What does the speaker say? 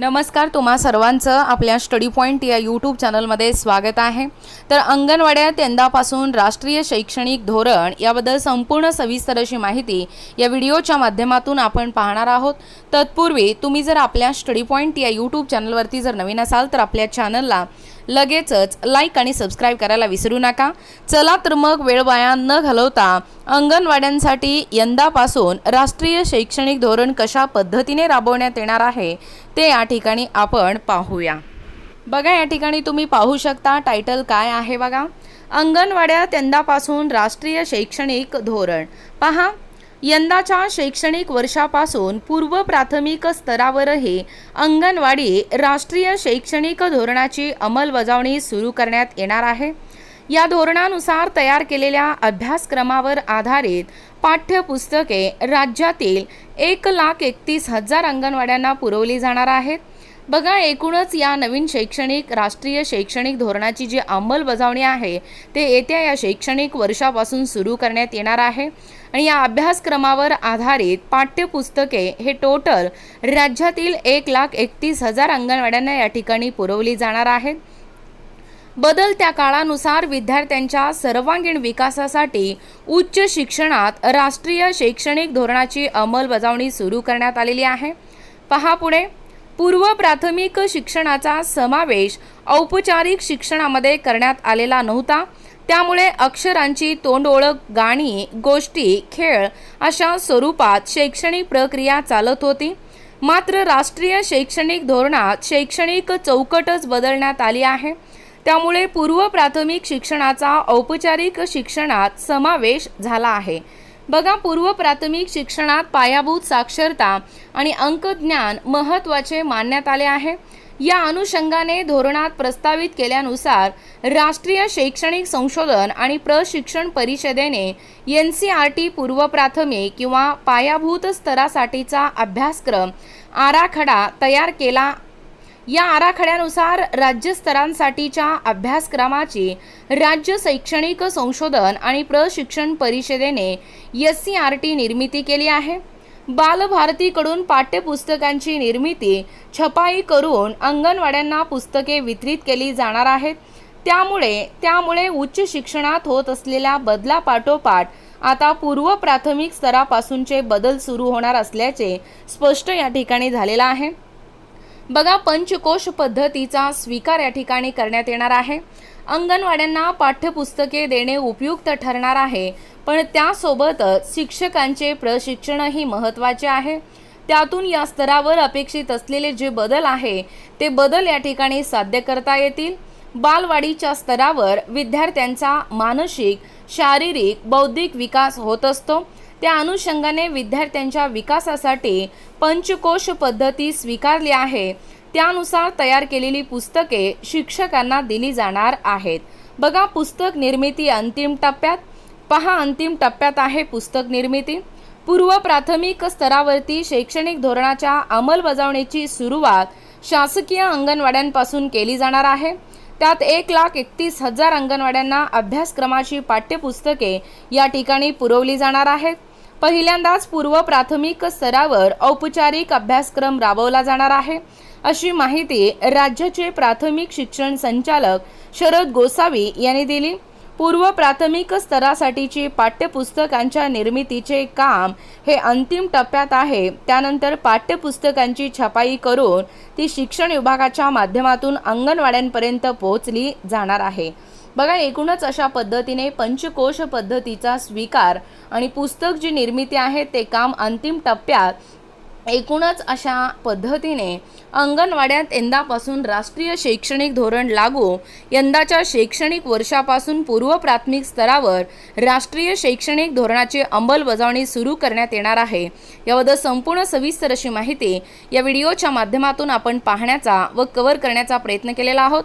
नमस्कार तुम्हा सर्वांचं आपल्या स्टडी पॉईंट या यूट्यूब चॅनलमध्ये स्वागत आहे. तर अंगणवाड्यात यंदापासून राष्ट्रीय शैक्षणिक धोरण याबद्दल संपूर्ण सविस्तर अशी माहिती या व्हिडिओच्या माध्यमातून आपण पाहणार आहोत. तत्पूर्वी तुम्ही जर आपल्या स्टडी पॉईंट या यूट्यूब चॅनलवरती जर नवीन असाल तर आपल्या चॅनलला लगेचच लाईक आणि सबस्क्राईब करायला विसरू नका. चला तर मग वेळ वाया न घालवता अंगणवाड्यांसाठी यंदापासून राष्ट्रीय शैक्षणिक धोरण कशा पद्धतीने राबवण्यात येणार आहे ते या ठिकाणी आपण पाहूया. बघा या ठिकाणी तुम्ही पाहू शकता टायटल काय आहे बघा. अंगणवाड्यात यंदापासून राष्ट्रीय शैक्षणिक धोरण. पहा यंदाच्या शैक्षणिक वर्षापासून पूर्व प्राथमिक स्तरावरही अंगणवाडी राष्ट्रीय शैक्षणिक धोरणाची अंमलबजावणी सुरू करण्यात येणार आहे. या धोरणानुसार तयार केलेल्या अभ्यासक्रमावर आधारित पाठ्यपुस्तके राज्यातील एक लाख एकतीस हजार अंगणवाड्यांना पुरवली जाणार आहेत. बघा एकूणच या नवीन शैक्षणिक राष्ट्रीय शैक्षणिक धोरणाची जी अंमलबजावणी आहे ते येत्या या शैक्षणिक वर्षापासून सुरू करण्यात येणार आहे. आणि या अभ्यासक्रमावर आधारित पाठ्यपुस्तके हे टोटल राज्यातील एक लाख एकतीस हजार अंगणवाड्यांना या ठिकाणी पुरवली जाणार आहेत. बदलत्या काळानुसार विद्यार्थ्यांच्या सर्वांगीण विकासासाठी उच्च शिक्षणात राष्ट्रीय शैक्षणिक धोरणाची अंमलबजावणी सुरू करण्यात आलेली आहे. पहा पुढे. पूर्व प्राथमिक शिक्षणाचा समावेश औपचारिक शिक्षणामध्ये करण्यात आलेला नव्हता. त्यामुळे अक्षरांची तोंडओळख गाणी गोष्टी खेळ अशा स्वरूपात शैक्षणिक प्रक्रिया चालत होती. मात्र राष्ट्रीय शैक्षणिक धोरणात शैक्षणिक चौकटच बदलण्यात आली आहे. त्यामुळे पूर्व प्राथमिक शिक्षणाचा औपचारिक शिक्षणात समावेश झाला आहे. बघा पूर्व प्राथमिक शिक्षणात पायाभूत साक्षरता आणि अंकज्ञान महत्त्वाचे मानण्यात आले आहे. या अनुषंगाने धोरणात प्रस्तावित केल्यानुसार राष्ट्रीय शैक्षणिक संशोधन आणि प्रशिक्षण परिषदेने एन सी आर टी पूर्व प्राथमिक किंवा पायाभूत स्तरासाठीचा अभ्यासक्रम आराखडा तयार केला या आराखड्यानुसार राज्यस्तरांसाठीच्या अभ्यासक्रमाची राज्य शैक्षणिक संशोधन आणि प्रशिक्षण परिषदेने एस सी आर टी निर्मिती केली आहे. बालभारतीकडून पाठ्यपुस्तकांची निर्मिती छपाई करून अंगणवाड्यांना पुस्तके वितरित केली जाणार आहेत. त्यामुळे त्यामुळे उच्च शिक्षणात होत असलेल्या बदलापाठोपाठ आता पूर्व प्राथमिक स्तरापासूनचे बदल सुरू होणार असल्याचे स्पष्ट या ठिकाणी झालेलं आहे. बघा पंचकोश पद्धतीचा स्वीकार या ठिकाणी करण्यात येणार आहे. अंगणवाड्यांना पाठ्यपुस्तके देणे उपयुक्त ठरणार आहे पण त्यासोबतच शिक्षकांचे प्रशिक्षणही महत्त्वाचे आहे. त्यातून या स्तरावर अपेक्षित असलेले जे बदल आहे ते बदल या ठिकाणी साध्य करता येतील. बालवाडीच्या स्तरावर विद्यार्थ्यांचा मानसिक शारीरिक बौद्धिक विकास होत असतो. त्या अनुषंगाने विद्यार्थ्यांच्या विकासासाठी पंचकोश पद्धती स्वीकारली आहे. त्यानुसार तयार केलेली पुस्तके शिक्षकांना दिली जाणार आहेत. बघा पुस्तक निर्मिती अंतिम टप्प्यात. पहा अंतिम टप्प्यात आहे पुस्तक निर्मिती. पूर्व प्राथमिक स्तरावरती शैक्षणिक धोरणाच्या अंमलबजावणीची सुरुवात शासकीय अंगणवाड्यांपासून केली जाणार आहे. त्यात एक लाख एकतीस हजार अंगणवाड्यांना अभ्यासक्रमाची पाठ्यपुस्तके या ठिकाणी पुरवली जाणार आहेत. पहिल्यांदाच पूर्व प्राथमिक स्तरावर औपचारिक अभ्यासक्रम राबवला जाणार आहे. अशी माहिती राज्याचे प्राथमिक शिक्षण संचालक शरद गोसावी यांनी दिली. पूर्व प्राथमिक स्तरासाठीची पाठ्यपुस्तकांच्या निर्मितीचे काम हे अंतिम टप्प्यात आहे. त्यानंतर पाठ्यपुस्तकांची छपाई करून ती शिक्षण विभागाच्या माध्यमातून अंगणवाड्यांपर्यंत पोहोचली जाणार आहे. बघा एकूणच अशा पद्धतीने पंचकोश पद्धतीचा स्वीकार आणि पुस्तक जी निर्मिती आहे ते काम अंतिम टप्प्यात एकूणच अशा पद्धतीने अंगणवाड्यात यंदापासून राष्ट्रीय शैक्षणिक धोरण लागू यंदाच्या शैक्षणिक वर्षापासून पूर्व प्राथमिक स्तरावर राष्ट्रीय शैक्षणिक धोरणाची अंमलबजावणी सुरू करण्यात येणार आहे. याबद्दल संपूर्ण सविस्तर अशी माहिती या व्हिडिओच्या माध्यमातून आपण पाहण्याचा व कव्हर करण्याचा प्रयत्न केलेला आहोत.